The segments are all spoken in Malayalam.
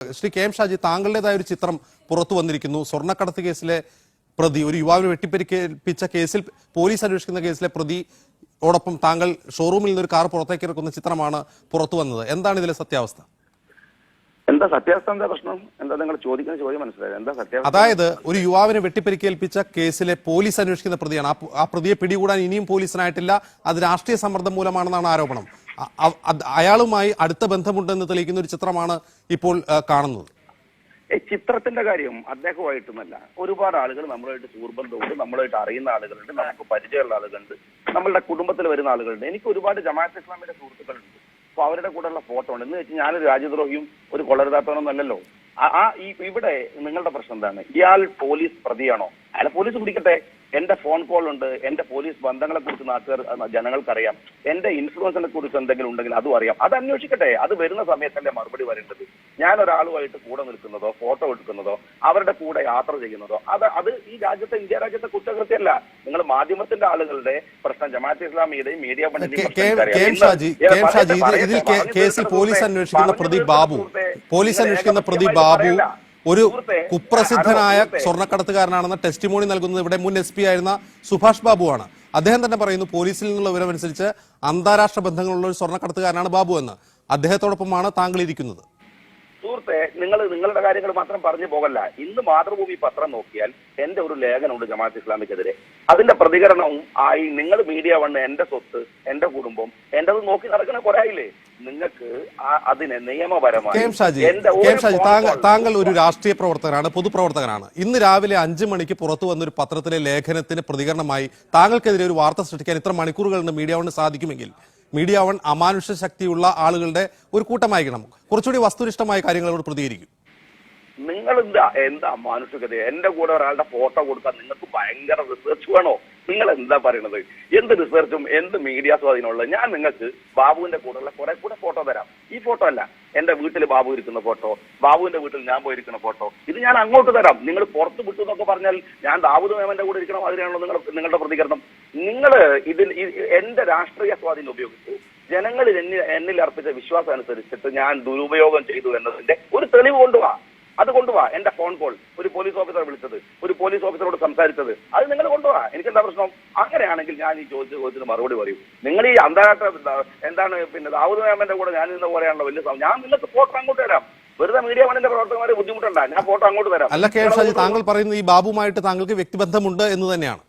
ശ്രീ കെ എം ഷാജി താങ്കളുടേതായ ഒരു ചിത്രം പുറത്തു വന്നിരിക്കുന്നു. സ്വർണക്കടത്ത് കേസിലെ പ്രതി ഒരു യുവാവിനെ വെട്ടിപ്പരിക്കേൽപ്പിച്ച കേസിൽ പോലീസ് അന്വേഷിക്കുന്ന കേസിലെ പ്രതി ഓടൊപ്പം താങ്കൾ ഷോറൂമിൽ നിന്ന് ഒരു കാർ പുറത്തേക്ക് ഇറക്കുന്ന ചിത്രമാണ് പുറത്തു വന്നത്. എന്താണ് ഇതിലെ സത്യാവസ്ഥ? എന്താ സത്യാവസ്ഥ എന്താ പ്രശ്നം? എന്താ നിങ്ങൾ ചോദിക്കുന്ന ചോദ്യം മനസ്സിലായത് എന്താ സത്യാവസ്ഥ? അതായത് ഒരു യുവാവിനെ വെട്ടിപ്പരിക്കേൽപ്പിച്ച കേസിലെ പോലീസ് അന്വേഷിക്കുന്ന പ്രതിയാണ്. ആ പ്രതിയെ പിടികൂടാൻ ഇനിയും പോലീസിനായിട്ടില്ല. അത് രാഷ്ട്രീയ സമ്മർദ്ദം മൂലമാണെന്നാണ് ആരോപണം. അയാളുമായി അടുത്ത ബന്ധമുണ്ടെന്ന് തെളിയിക്കുന്ന ഒരു ചിത്രമാണ് ഇപ്പോൾ കാണുന്നത്. ചിത്രത്തിന്റെ കാര്യം അദ്ദേഹമായിട്ടൊന്നല്ല ഒരുപാട് ആളുകൾ നമ്മളായിട്ട് സുഹൃബന്ധമുണ്ട് നമ്മളായിട്ട് അറിയുന്ന ആളുകളുണ്ട് നമുക്ക് പരിചയമുള്ള ആളുകളുണ്ട് നമ്മളുടെ കുടുംബത്തിൽ വരുന്ന ആളുകളുണ്ട്. എനിക്ക് ഒരുപാട് ജമാഅത്ത് ഇസ്ലാമിന്റെ സുഹൃത്തുക്കളുണ്ട്. അപ്പൊ അവരുടെ കൂടെയുള്ള ഫോട്ടോ ഉണ്ട്. എന്ന് വെച്ചാൽ ഞാനൊരു രാജ്യദ്രോഹിയും ഒരു കൊള്ളരുതാത്തവനൊന്നും അല്ലല്ലോ. ആ- ഈ ഇവിടെ നിങ്ങളുടെ പ്രശ്നം എന്താണ്? ഇയാൾ പോലീസ് പ്രതിയാണോ? അയാളെ പോലീസ് പിടിക്കട്ടെ? എന്റെ ഫോൺ കോൾ ഉണ്ട് എന്റെ പോലീസ് ബന്ധങ്ങളെ കുറിച്ച് നാട്ടുകാർ ജനങ്ങൾക്കറിയാം. എന്റെ ഇൻഫ്ലുവൻസിനെ കുറിച്ച് എന്തെങ്കിലും ഉണ്ടെങ്കിൽ അതും അറിയാം. അത് അന്വേഷിക്കട്ടെ. അത് വരുന്ന സമയത്തല്ലേ മറുപടി വരേണ്ടത് ഞാൻ ഒരാളുമായിട്ട് കൂടെ നിൽക്കുന്നതോ ഫോട്ടോ എടുക്കുന്നതോ അവരുടെ കൂടെ യാത്ര ചെയ്യുന്നതോ അത് അത് ഈ രാജ്യത്തെ ഇന്ത്യ രാജ്യത്തെ കുറ്റകൃത്യമല്ല. നിങ്ങൾ മാധ്യമത്തിന്റെ ആളുകളുടെ പ്രശ്നം ജമാഅത്ത് ഇസ്ലാമിയുടെയും മീഡിയ ഇതിൽ കേസിൽ പോലീസ് അന്വേഷിക്കുന്ന പ്രതി ബാബു. പോലീസ് അന്വേഷിക്കുന്ന പ്രതി ബാബു ഒരു കുപ്രസിദ്ധനായ സ്വർണക്കടത്തുകാരനാണെന്ന ടെസ്റ്റിമോണി നൽകുന്നത് ഇവിടെ മുൻ എസ് പി ആയിരുന്ന സുഭാഷ് ബാബുവാണ്. അദ്ദേഹം തന്നെ പറയുന്നു പോലീസിൽ നിന്നുള്ള വിവരമനുസരിച്ച് അന്താരാഷ്ട്ര ബന്ധങ്ങളുള്ള ഒരു സ്വർണക്കടത്തുകാരനാണ് ബാബു എന്ന്. അദ്ദേഹത്തോടൊപ്പമാണ് താങ്കൾ ഇരിക്കുന്നത് സുഹൃത്തെ നിങ്ങൾ നിങ്ങളുടെ കാര്യങ്ങൾ മാത്രം പറഞ്ഞു പോകല്ല. ഇന്ന് മാതൃഭൂമി പത്രം നോക്കിയാൽ എന്റെ ഒരു ലേഖനമുണ്ട് ജമാഅത്ത് ഇസ്ലാമിക്കെതിരെ. അതിന്റെ പ്രതികരണവും ആയി നിങ്ങൾ മീഡിയ വണ്ണ് എന്റെ സ്വത്ത് എന്റെ കുടുംബം എന്റത് നോക്കി നടക്കുന്ന കുറെ ആയില്ലേ? നിങ്ങൾക്ക് അതിനെ നിയമപരമായി ഷാജി താങ്കൾ ഒരു രാഷ്ട്രീയ പ്രവർത്തകനാണ് പൊതുപ്രവർത്തകനാണ്. ഇന്ന് രാവിലെ അഞ്ചു മണിക്ക് പുറത്തു വന്ന ഒരു പത്രത്തിലെ ലേഖനത്തിന് പ്രതികരണമായി താങ്കൾക്കെതിരെ ഒരു വാർത്ത സൃഷ്ടിക്കാൻ ഇത്ര മണിക്കൂറുകൾ മീഡിയ കൊണ്ട് സാധിക്കുമെങ്കിൽ മീഡിയ വൺ അമാനുഷ്യ ശക്തിയുള്ള ആളുകളുടെ ഒരു കൂട്ടമായിരിക്കണം കുറച്ചുകൂടി വസ്തുനിഷ്ഠമായ കാര്യങ്ങളോട് പ്രതികരിക്കും. നിങ്ങൾ എന്താ എന്താ മാനുഷികത എന്റെ കൂടെ ഒരാളുടെ ഫോട്ടോ കൊടുത്താൽ നിങ്ങൾക്ക് ഭയങ്കര റിസർച്ച് വേണോ? നിങ്ങൾ എന്താ പറയണത്? എന്ത് റിസർച്ചും എന്ത് മീഡിയ സ്വാധീനമുള്ളത് ഞാൻ നിങ്ങൾക്ക് ബാബുവിന്റെ കൂടെയുള്ള കുറെ കൂടെ ഫോട്ടോ തരാം. ഈ ഫോട്ടോ അല്ല. എന്റെ വീട്ടിൽ ബാബു ഇരിക്കുന്ന ഫോട്ടോ ബാബുവിന്റെ വീട്ടിൽ ഞാൻ പോയിരിക്കുന്ന ഫോട്ടോ. ഇത് ഞാൻ അങ്ങോട്ട് തരാം. നിങ്ങൾ പുറത്ത് വിട്ടു എന്നൊക്കെ പറഞ്ഞാൽ ഞാൻ ദാവൂദ് മേമന്റെ കൂടെ ഇരിക്കണം അതിനാണല്ലോ നിങ്ങൾ നിങ്ങളുടെ പ്രതികരണം. നിങ്ങൾ ഇതിൽ എന്റെ രാഷ്ട്രീയ സ്വാധീനം ഉപയോഗിച്ച് ജനങ്ങളിൽ എന്നിൽ അർപ്പിച്ച വിശ്വാസം അനുസരിച്ചിട്ട് ഞാൻ ദുരുപയോഗം ചെയ്തു എന്നതിന്റെ ഒരു തെളിവ് കൊണ്ടുവാ അത് വാ എന്റെ ഫോൺ കോൾ ഒരു പോലീസ് ഓഫീസർ വിളിച്ചത്. ഒരു പോലീസ് ഓഫീസറോട് സംസാരിച്ചത്. അത് നിങ്ങൾ കൊണ്ടുവാ. എനിക്ക് എന്താ പ്രശ്നം? അങ്ങനെയാണെങ്കിൽ ഞാൻ ഈ ചോദിച്ച ചോദ്യത്തിന് മറുപടി പറയും. നിങ്ങൾ ഈ അന്താരാഷ്ട്ര എന്താണ് പിന്നെ ദാവൂദ് മേമന്റെ കൂടെ ഞാൻ നിന്ന പോലെയാണല്ലോ വലിയ സമയം ഞാൻ നിങ്ങൾക്ക് ഫോട്ടോ അങ്ങോട്ട് തരാം. വെറുതെ മീഡിയ വണ്ണിന്റെ പ്രവർത്തകന്മാരെ ബുദ്ധിമുട്ടണ്ട. ഞാൻ ഫോട്ടോ അങ്ങോട്ട് തരാം. അല്ല കെ ഷാജി താങ്കൾ പറയുന്നത് ഈ ബാബുമായിട്ട് താങ്കൾക്ക് വ്യക്തിബന്ധമുണ്ട് എന്ന് തന്നെയാണ്.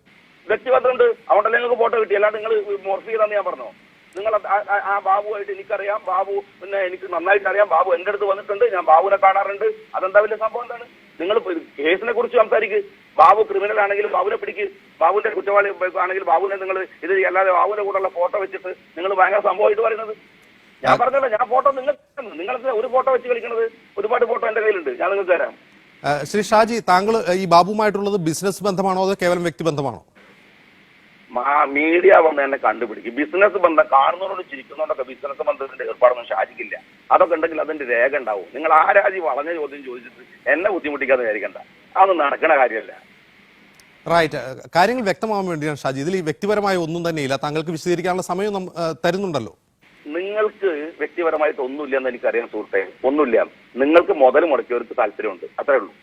വ്യക്തിബന്ധമുണ്ട്. അതുകൊണ്ടല്ലേ നിങ്ങൾക്ക് ഫോട്ടോ കിട്ടി. അല്ലാണ്ട് നിങ്ങൾ മോർഫ് ചെയ്താന്ന് ഞാൻ പറഞ്ഞോ? നിങ്ങൾ ആ- ബാബുവായിട്ട് എനിക്കറിയാം. ബാബു പിന്നെ എനിക്ക് നന്നായിട്ട് അറിയാം ബാബു എന്റെ അടുത്ത് വന്നിട്ടുണ്ട്. ഞാൻ ബാബുവിനെ കാണാറുണ്ട്. അതെന്താ വലിയ സംഭവം എന്താണ്? നിങ്ങൾ കേസിനെ കുറിച്ച് സംസാരിക്കുക ബാബു ക്രിമിനൽ ആണെങ്കിലും ബാബുവിനെ പിടിക്ക്. ബാബുവിന്റെ കുറ്റവാളി ആണെങ്കിൽ ബാബുവിനെ നിങ്ങൾ ഇത് അല്ലാതെ ബാബുവിന്റെ കൂടെയുള്ള ഫോട്ടോ വെച്ചിട്ട് നിങ്ങൾ ഭയങ്കര സംഭവമായിട്ട് പറയുന്നത്. ഞാൻ പറഞ്ഞല്ലോ ഞാൻ ഫോട്ടോ നിങ്ങൾ നിങ്ങൾക്ക് ഒരു ഫോട്ടോ വെച്ച് കളിക്കുന്നത് ഒരുപാട് ഫോട്ടോ എന്റെ കയ്യിലുണ്ട്. ഞാൻ നിങ്ങൾക്ക് തരാം. ശ്രീ ഷാജി താങ്കൾ ഈ ബാബുമായിട്ടുള്ളത് ബിസിനസ് ബന്ധമാണോ അതോ കേവലം വ്യക്തിബന്ധമാണോ മീഡിയ വന്ന് എന്നെ കണ്ടുപിടിക്കും. ബിസിനസ് ബന്ധം കാണുന്നവരോട് ചിരിക്കുന്നതുകൊണ്ടൊക്കെ ബിസിനസ് ബന്ധത്തിന്റെ ഏർപ്പാടൊന്നും ഷാജിക്കില്ല അതൊക്കെ ഉണ്ടെങ്കിൽ അതിന്റെ രേഖ ഉണ്ടാവും. നിങ്ങൾ ആ രാജി വളഞ്ഞ ചോദ്യം ചോദിച്ചിട്ട് എന്നെ ബുദ്ധിമുട്ടിക്കാതെ വിചാരിക്കണ്ട. അതൊന്നും നടക്കണ കാര്യമല്ല. റൈറ്റ് കാര്യങ്ങൾ വ്യക്തമാവാൻ വേണ്ടിയാണ് ഷാജി. ഇതിൽ ഈ വ്യക്തിപരമായ ഒന്നും തന്നെ ഇല്ല താങ്കൾക്ക് വിശദീകരിക്കാനുള്ള സമയം തരുന്നുണ്ടല്ലോ. നിങ്ങൾക്ക് വ്യക്തിപരമായിട്ട് ഒന്നുമില്ല എന്ന് എനിക്കറിയാം സുഹൃത്തെ. ഒന്നുമില്ല. നിങ്ങൾക്ക് മുതൽ മുടക്കിയവർക്ക് താല്പര്യമുണ്ട്. അത്രേ ഉള്ളൂ.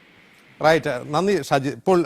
റൈറ്റ് നന്ദി ഷാജി. ഇപ്പോൾ